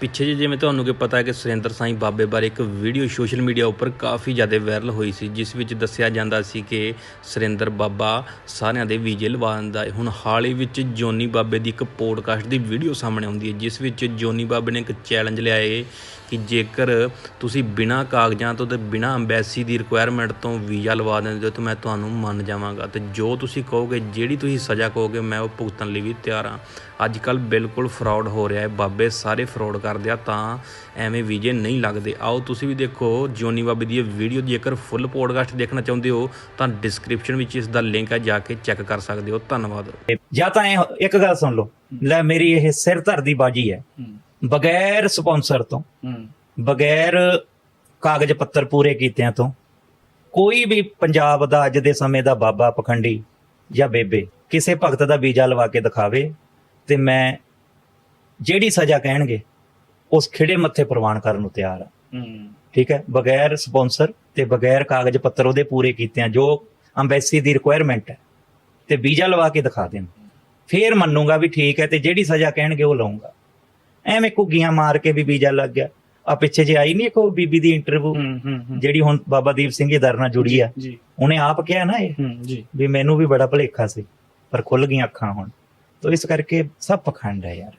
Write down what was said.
ਪਿੱਛੇ ਜਿਹੇ ਜਿਵੇਂ ਤੁਹਾਨੂੰ ਕਿ ਪਤਾ ਹੈ ਕਿ ਸੁਰਿੰਦਰ ਸਾਈਂ ਬਾਬੇ ਬਾਰੇ ਇੱਕ ਵੀਡੀਓ ਸੋਸ਼ਲ ਮੀਡੀਆ ਉੱਪਰ ਕਾਫੀ ਜ਼ਿਆਦਾ ਵਾਇਰਲ ਹੋਈ ਸੀ, ਜਿਸ ਵਿੱਚ ਦੱਸਿਆ ਜਾਂਦਾ ਸੀ ਕਿ ਸੁਰਿੰਦਰ ਬਾਬਾ ਸਾਰਿਆਂ ਦੇ ਵੀਜ਼ੇ ਲਵਾ ਦਿੰਦਾ ਹੈ। ਹੁਣ ਹਾਲ ਹੀ ਵਿੱਚ ਜੋਨੀ ਬਾਬੇ ਦੀ ਇੱਕ ਪੋਡਕਾਸਟ ਦੀ ਵੀਡੀਓ ਸਾਹਮਣੇ ਆਉਂਦੀ ਹੈ, ਜਿਸ ਵਿੱਚ ਜੋਨੀ ਬਾਬੇ ਨੇ ਇੱਕ ਚੈਲੰਜ ਲਿਆ ਹੈ ਕਿ ਜੇਕਰ ਤੁਸੀਂ ਬਿਨਾਂ ਕਾਗਜ਼ਾਂ ਤੋਂ ਤੇ ਬਿਨਾਂ ਐਮਬੈਸੀ ਦੀ ਰਿਕੁਆਇਰਮੈਂਟ ਤੋਂ ਵੀਜ਼ਾ ਲਵਾ ਦਿੰਦੇ ਹੋ ਤਾਂ ਮੈਂ ਤੁਹਾਨੂੰ ਮੰਨ ਜਾਵਾਂਗਾ। ਤੇ ਜੋ ਤੁਸੀਂ ਕਹੋਗੇ, ਜਿਹੜੀ ਤੁਸੀਂ ਸਜ਼ਾ ਕਹੋਗੇ, ਮੈਂ ਉਹ ਭੁਗਤਣ ਲਈ ਵੀ ਤਿਆਰ ਹਾਂ। ਅੱਜ ਕੱਲ ਬਿਲਕੁਲ ਫਰਾਡ ਹੋ ਰਿਹਾ ਹੈ। ਬਾਬੇ ਸਾਰੇ ਫਰਾਡ ਕਰਦੇ ਆ ਤਾਂ ਐਵੇਂ ਵੀਜ਼ੇ ਨਹੀਂ ਲੱਗਦੇ। ਆਓ ਤੁਸੀਂ ਵੀ ਦੇਖੋ ਜੋਨੀ ਬਾਬੇ ਦੀ ਇਹ ਵੀਡੀਓ ਜੇਕਰ ਫੁੱਲ ਪੋਡਕਾਸਟ ਦੇਖਣਾ ਚਾਹੁੰਦੇ ਹੋ ਤਾਂ ਡਿਸਕ੍ਰਿਪਸ਼ਨ ਵਿੱਚ ਇਸ ਦਾ ਲਿੰਕ ਹੈ ਜਾ ਕੇ ਚੈੱਕ ਕਰ ਸਕਦੇ ਹੋ। ਧੰਨਵਾਦ। ਜਾਂ ਤਾਂ ਇਹ ਇੱਕ ਗੱਲ ਸੁਣ ਲਓ। ਲੈ ਮੇਰੀ ਇਹ ਸਿਰ ਧਰ ਦੀ ਬਾਜੀ ਹੈ। ਬਗੈਰ ਸਪਾਂਸਰ ਤੋਂ ਬਗੈਰ ਕਾਗਜ਼ ਪੱਤਰ ਪੂਰੇ ਕੀਤਿਆਂ ਤੋਂ ਕੋਈ ਵੀ ਪੰਜਾਬ ਦਾ ਅੱਜ ਦੇ ਸਮੇਂ ਦਾ ਬਾਬਾ ਪਖੰਡੀ ਜਾਂ ਬੇਬੇ ਕਿਸੇ ਭਗਤ ਦਾ ਵੀਜ਼ਾ ਲਵਾ ਕੇ ਦਿਖਾਵੇ ਤੇ ਮੈਂ ਜਿਹੜੀ ਸਜ਼ਾ ਕਹਿਣਗੇ ਉਸ ਖਿੜੇ ਮੱਥੇ ਪ੍ਰਵਾਨ ਕਰਨ ਨੂੰ ਤਿਆਰ ਹਾਂ। ਠੀਕ ਹੈ? ਬਗੈਰ ਸਪਾਂਸਰ ਤੇ ਬਗੈਰ ਕਾਗਜ਼ ਪੱਤਰ ਉਹਦੇ ਪੂਰੇ ਕੀਤਿਆਂ ਜੋ ਅੰਬੈਸੀ ਦੀ ਰਿਕੁਆਇਰਮੈਂਟ ਹੈ ਤੇ ਵੀਜ਼ਾ ਲਵਾ ਕੇ ਦਿਖਾ ਦੇਣ। ਫੇਰ ਮੰਨੂਗਾ ਵੀ ਠੀਕ ਹੈ ਤੇ ਜਿਹੜੀ ਸਜ਼ਾ ਕਹਿਣਗੇ ਉਹ ਲਵਾਂਗਾ ਐਵੇਂ ਘੁੱਗੀਆਂ ਮਾਰ ਕੇ ਵੀ ਵੀਜ਼ਾ ਲੱਗ ਗਿਆ। ਆ ਪਿੱਛੇ ਜੇ ਆਈ ਨਹੀਂ ਕੋ ਬੀਬੀ ਦੀ ਇੰਟਰਵਿਊ ਜਿਹੜੀ ਹੁਣ ਬਾਬਾ ਦੀਪ ਸਿੰਘ ਜੀ ਦਰ ਨਾਲ ਜੁੜੀ ਆ। ਉਹਨੇ ਆਪ ਕਿਹਾ ਨਾ ਇਹ ਵੀ ਮੈਨੂੰ ਵੀ ਬੜਾ ਭੁਲੇਖਾ ਸੀ ਪਰ ਖੁੱਲ ਗਈਆਂ ਅੱਖਾਂ ਹੁਣ। ਤੋ ਇਸ ਕਰਕੇ ਸਭ ਪਖੰਡ ਹੈ ਯਾਰ।